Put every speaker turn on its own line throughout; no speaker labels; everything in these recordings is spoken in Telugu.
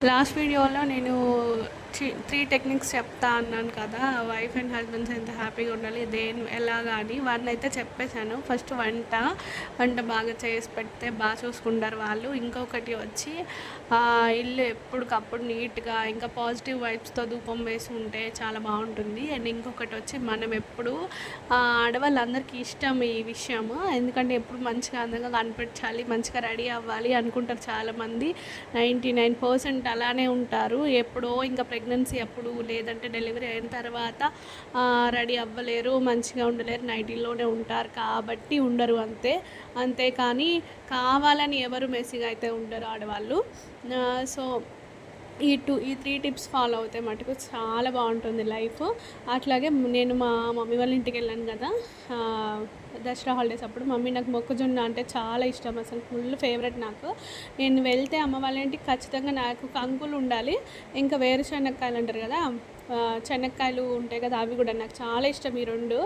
లాస్ట్ వీడియోలో నేను త్రీ టెక్నిక్స్ చెప్తా అన్నాను కదా వైఫ్ అండ్ హస్బెండ్స్ ఎంత హ్యాపీగా ఉండాలి దేని ఎలాగా అని. వాడిని అయితే చెప్పేశాను. ఫస్ట్ వంట వంట బాగా చేసి పెడితే బాగా చూసుకుంటారు వాళ్ళు. ఇంకొకటి వచ్చి ఇల్లు ఎప్పటికప్పుడు నీట్గా ఇంకా పాజిటివ్ వైబ్స్తో ధూపం వేసి ఉంటే చాలా బాగుంటుంది. అండ్ ఇంకొకటి వచ్చి మనం ఎప్పుడు ఆడవాళ్ళందరికీ ఇష్టం ఈ విషయము. ఎందుకంటే ఎప్పుడు మంచిగా అందంగా కనిపించాలి మంచిగా రెడీ అవ్వాలి అనుకుంటారు చాలామంది. నైంటీ నైన్ పర్సెంట్ అలానే ఉంటారు. ఎప్పుడో ఇంకా ప్రెగ్నెన్సీ అప్పుడు లేదంటే డెలివరీ అయిన తర్వాత రెడీ అవ్వలేరు మంచిగా ఉండలేరు నైటీలోనే ఉంటారు కాబట్టి ఉండరు అంతే. అంతేకాని కావాలని ఎవరు మెస్సీగా అయితే ఉండరు ఆడవాళ్ళు. సో ఈ టూ ఈ త్రీ టిప్స్ ఫాలో అవుతే మటుకు చాలా బాగుంటుంది లైఫ్. అట్లాగే నేను మా మమ్మీ వాళ్ళ ఇంటికి వెళ్ళాను కదా దసరా హాలిడేస్ అప్పుడు మమ్మీ నాకు మొక్కజొన్న అంటే చాలా ఇష్టం అసలు ఫుల్ ఫేవరెట్ నాకు. నేను వెళ్తే అమ్మ వాళ్ళ ఇంటికి ఖచ్చితంగా నాకు కంకులు ఉండాలి. ఇంకా వేరుశనక్కాయలు అంటారు కదా చెనక్కాయలు శనక్కాయలు ఉంటాయి కదా అవి కూడా నాకు చాలా ఇష్టం ఈ రెండు.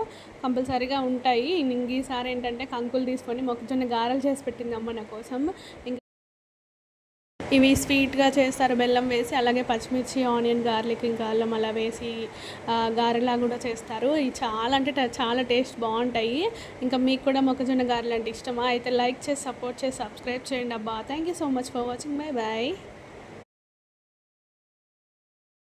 కంపల్సరీగా ఉంటాయి. ఇంక ఈసారి ఏంటంటే కంకులు తీసుకొని మొక్కజొన్న గారెలు చేసి పెట్టింది అమ్మ నా కోసం. ఇంకా ఇవి స్వీట్గా చేస్తారు. బెల్లం వేసి అలాగే పచ్చిమిర్చి ఆనియన్ గార్లిక్ ఇంకా అల్లం అలా వేసి గారెలా కూడా చేస్తారు. ఇవి చాలా అంటే చాలా టేస్ట్ బాగుంటాయి. ఇంకా మీకు కూడా మొక్కజొన్న గారెలు అంటే ఇష్టమా? అయితే లైక్ చేసి సపోర్ట్ చేసి సబ్స్క్రైబ్ చేయండి అబ్బా. Thank you so much for watching bye bye